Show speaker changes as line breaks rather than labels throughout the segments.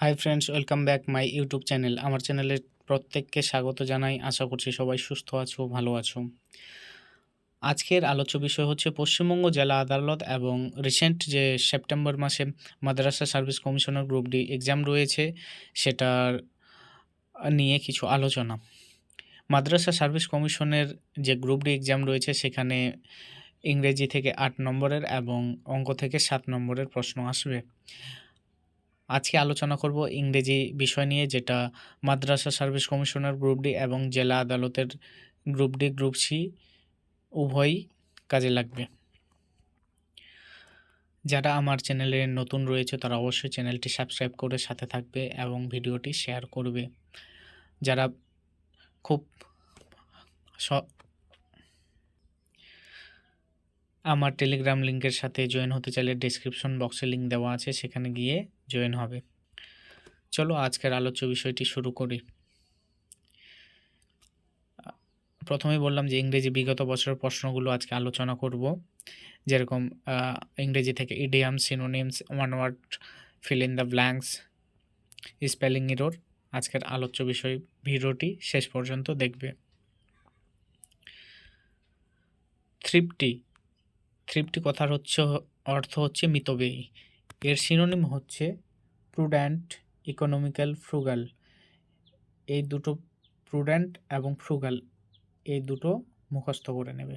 Hi friends welcome back my YouTube channel আমার চ্যানেলের প্রত্যেককে স্বাগত জানাই। আশা করছি সবাই সুস্থ আছো, ভালো আছো। আজকের আলোচ্য বিষয় হচ্ছে পশ্চিমবঙ্গ জেলা আদালত এবং রিসেন্ট যে সেপ্টেম্বর মাসে Madrasah service commissioner group D exam রয়েছে, সেটার নিয়ে কিছু আলোচনা। মাদ্রাসা সার্ভিস কমিশনের যে গ্রুপ ডি এক্সাম রয়েছে, সেখানে ইংরেজি থেকে আট নম্বরের এবং অঙ্ক থেকে সাত নম্বরের প্রশ্ন আসবে। আজকে আলোচনা করব ইংরেজি বিষয় নিয়ে, যেটা Madrasah service commissioner group D এবং জেলা আদালতের গ্রুপ ডি, গ্রুপ সি, উভয়ই কাজে লাগবে। যারা আমার চ্যানেলে নতুন রয়েছে, তারা অবশ্যই চ্যানেলটি সাবস্ক্রাইব করে সাথে থাকবে এবং ভিডিওটি শেয়ার করবে। যারা খুব স- আমার টেলিগ্রাম লিঙ্কের সাথে জয়েন হতে চাইলে ডেসক্রিপশন বক্সে লিঙ্ক দেওয়া আছে, সেখানে গিয়ে জয়েন হবে। চলো আজকের আলোচ্য বিষয়টি শুরু করি। প্রথমে বললাম যে ইংরেজি বিগত বছরের প্রশ্নগুলো আজকে আলোচনা করব। যেরকম ইংরেজি থেকে idiom synonyms one word fill in the blanks spelling error আজকের আলোচ্য বিষয় ভিডিওটি শেষ পর্যন্ত দেখবে। থ্রিপটি থ্রিপটি কথার হচ্ছে অর্থ হচ্ছে মিতব্যয়ী। এর সিনোনিম হচ্ছে প্রুড্যান্ট ইকোনমিক্যাল ফ্রুগাল এই দুটো প্রুড্যান্ট এবং ফ্রুগাল এই দুটো মুখস্থ করে নেবে।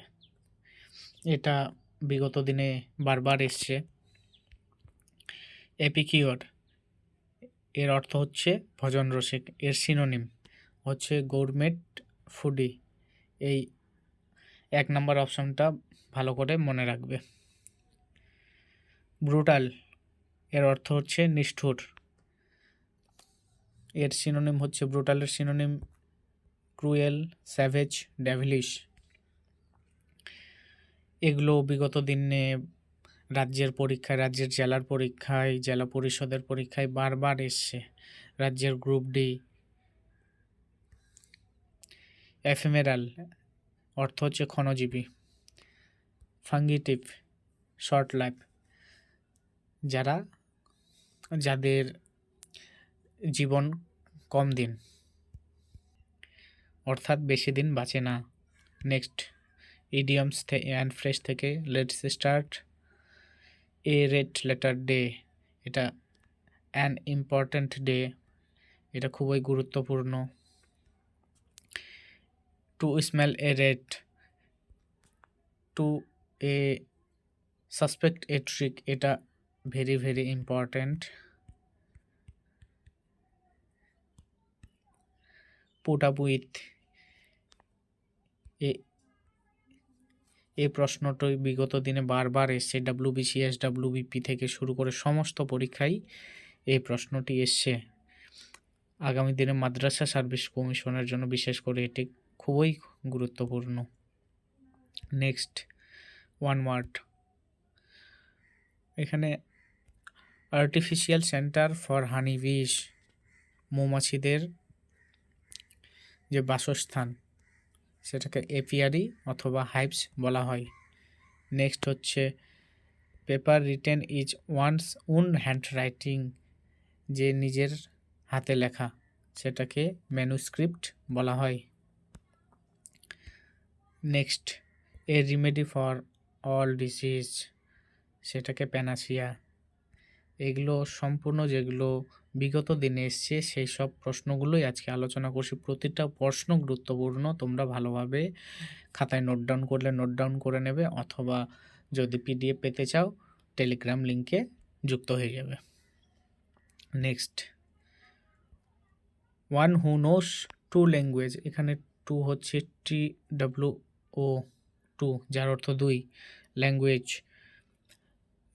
এটা বিগত দিনে বারবার এসছে। এপিকিওর, এর অর্থ হচ্ছে ভজন রসিক। এর সিনোনিম হচ্ছে গৌরমেট ফুডি এই এক নম্বর অপশনটা ভালো করে মনে রাখবে। ব্রুটাল, এর অর্থ হচ্ছে নিষ্ঠুর। এর সিনোনিম হচ্ছে, ব্রুটালের সিনোনিম ক্রুয়েল, স্যাভেজ, ডেভিলিশ। এগুলো বিগত দিনে রাজ্যের পরীক্ষায়, রাজ্যের জেলার পরীক্ষায়, জেলা পরিষদের পরীক্ষায় বারবার এসছে। রাজ্যের গ্রুপ ডি। এফেমেরাল অর্থ হচ্ছে ক্ষণজীবী। ফাঙ্গিটিভ শর্ট লাইফ যারা যাদের জীবন কম দিন, অর্থাৎ বেশি দিন বাঁচে না। নেক্সট, ইডিয়ামস অ্যান্ড ফ্রেশ থেকে let's start a red letter day. এটা অ্যান ইম্পর্ট্যান্ট ডে। এটা খুবই গুরুত্বপূর্ণ। To smell a rat, to a suspect a trick এটা very very important put up with a এই প্রশ্নটি বিগত দিনে বারবার এসছে। ডাব্লিউবিসিএস ডাব্লিউবিপি থেকে শুরু করে সমস্ত পরীক্ষায় এই প্রশ্নটি এসছে। আগামী দিনে মাদ্রাসা সার্ভিস কমিশনের জন্য বিশেষ করে এটি খুবই গুরুত্বপূর্ণ। নেক্সট ওয়ান ওয়ার্ড এখানে artificial centre for honey bees মৌমাছিদের যে বাসস্থান, সেটাকে এপিয়ারি অথবা হাইভস বলা হয়। নেক্সট হচ্ছে paper written is one's own hand writing যে নিজের হাতে লেখা, সেটাকে ম্যানুস্ক্রিপ্ট বলা হয়। Next a remedy for all disease সেটাকে প্যানাসিয়া এগুলো সম্পূর্ণ যেগুলো বিগত দিনে এসছে, সেই সব প্রশ্নগুলোই আজকে আলোচনা করছি। প্রতিটা প্রশ্ন গুরুত্বপূর্ণ, তোমরা ভালোভাবে খাতায় নোট ডাউন করলে নোট ডাউন করে নেবে, অথবা যদি পিডিএফ পেতে চাও টেলিগ্রাম লিঙ্কে যুক্ত হয়ে যাবে। Next one who knows two language এখানে টু হচ্ছে টি ডাব্লু ও টু যার অর্থ দুই। ল্যাঙ্গুয়েজ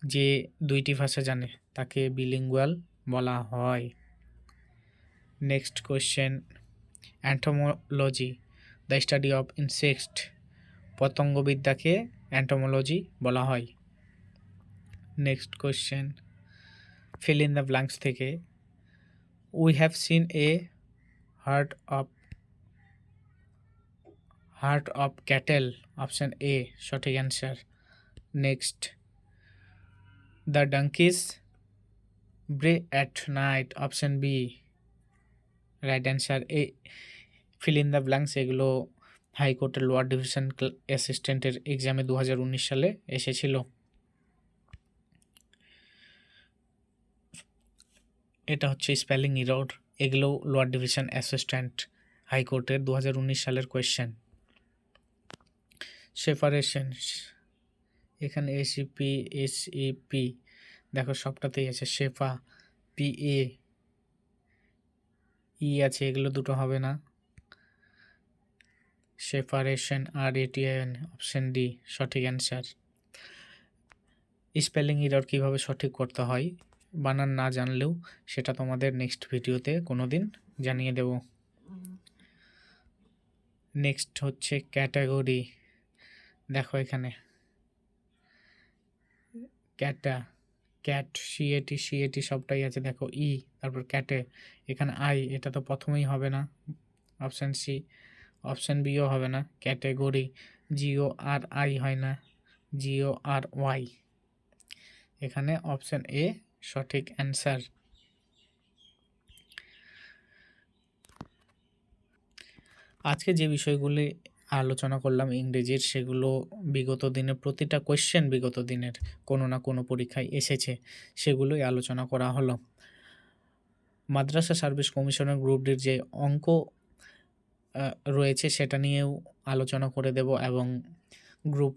যে দুইটি ভাষা জানে, তাকে বিলিঙ্গুয়াল বলা হয়। Next question entomology the study of insect পতঙ্গবিদ্যাকে entomology বলা হয়। Next question fill in the blanks থেকে we have seen a herd of herd of cattle option A সঠিক answer next the donkeys bray at night option B right answer a fill in the blanks এগুলো হাইকোর্টের lower division অ্যাসিস্ট্যান্টের এক্সামে দু হাজার উনিশ সালে এসেছিল। এটা হচ্ছে স্পেলিং ইরর এগুলো লোয়ার ডিভিশন অ্যাসিস্ট্যান্ট হাইকোর্টের দু হাজার উনিশ সালের কোয়েশ্চেন সেপারেশন এখানে এসিপি এসইপি দেখো সবটাতেই আছে, শেফা পি এ ই আছে, এগুলো দুটো হবে না। সেপারেশন আর এটিএন অপশন ডি সঠিক অ্যান্সার স্পেলিং ইরর কীভাবে সঠিক করতে হয়, বানান না জানলেও সেটা তোমাদের নেক্সট ভিডিওতে কোনো দিন জানিয়ে দেব। নেক্সট হচ্ছে ক্যাটাগরি দেখো এখানে। ক্যাটা ক্যাট, সিএটি সিএটি সবটাই আছে, দেখো, ই, তারপর ক্যাটে, এখানে আই, এটা তো প্রথমেই হবে না, অপশান সি, অপশান বিও হবে না, ক্যাটেগরি জিও আর আই হয় না জিও আর ওয়াই এখানে অপশান এ, সঠিক অ্যান্সার। আজকে যে বিষয়গুলি আলোচনা করলাম ইংরেজির, সেগুলো বিগত দিনের প্রতিটা কোয়েশ্চেন বিগত দিনের কোনো না কোনো পরীক্ষায় এসেছে, সেগুলোই আলোচনা করা হলো। মাদ্রাসা সার্ভিস কমিশনের গ্রুপ ডির যে অঙ্ক রয়েছে সেটা নিয়েও আলোচনা করে দেব এবং group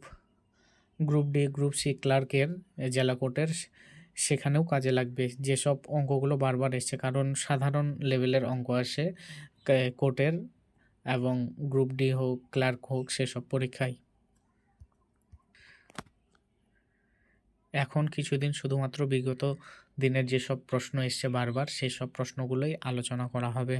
group D group C ক্লার্কের জেলা কোর্টের, সেখানেও কাজে লাগবে। যেসব অঙ্কগুলো বারবার এসছে, কারণ সাধারণ লেভেলের অঙ্ক আসে কোর্টের এবং গ্রুপ ডি হোক, ক্লার্ক হোক, সেসব পরীক্ষায়। এখন কিছুদিন শুধুমাত্র বিগত দিনের যেসব প্রশ্ন এসছে বারবার সেই সব প্রশ্নগুলোই আলোচনা করা হবে।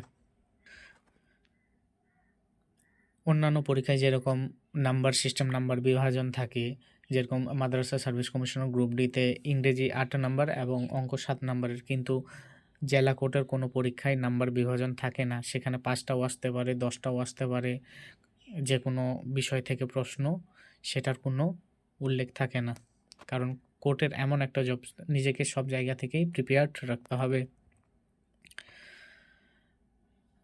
অন্যান্য পরীক্ষায় যেরকম নাম্বার সিস্টেম, নাম্বার বিভাজন থাকে, যেরকম মাদ্রাসা সার্ভিস কমিশনের গ্রুপ ডিতে ইংরেজি আট নাম্বার এবং অঙ্ক সাত নাম্বারের কিন্তু জেলা কোর্টের কোনো পরীক্ষায় নাম্বার বিভাজন থাকে না। সেখানে পাঁচটাও আসতে পারে, দশটাও আসতে পারে যে কোনো বিষয় থেকে প্রশ্ন, সেটার কোনো উল্লেখ থাকে না। কারণ কোর্টের এমন একটা জব, নিজেকে সব জায়গা থেকেই প্রিপেয়ার্ড রাখতে হবে।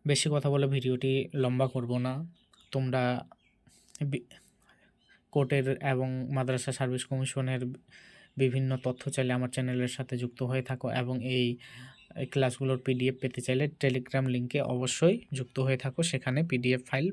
বেশি কথা বলে ভিডিওটি লম্বা করব না। তোমরা কোর্টের এবং মাদ্রাসা সার্ভিস কমিশনের বিভিন্ন তথ্য চাইলে আমার চ্যানেলের সাথে যুক্ত হয়ে থাকো এবং এই ক্লাসগুলোর পিডিএফ পেতে চাইলে টেলিগ্রাম লিঙ্কে অবশ্যই যুক্ত হয়ে থাকো সেখানে পিডিএফ ফাইল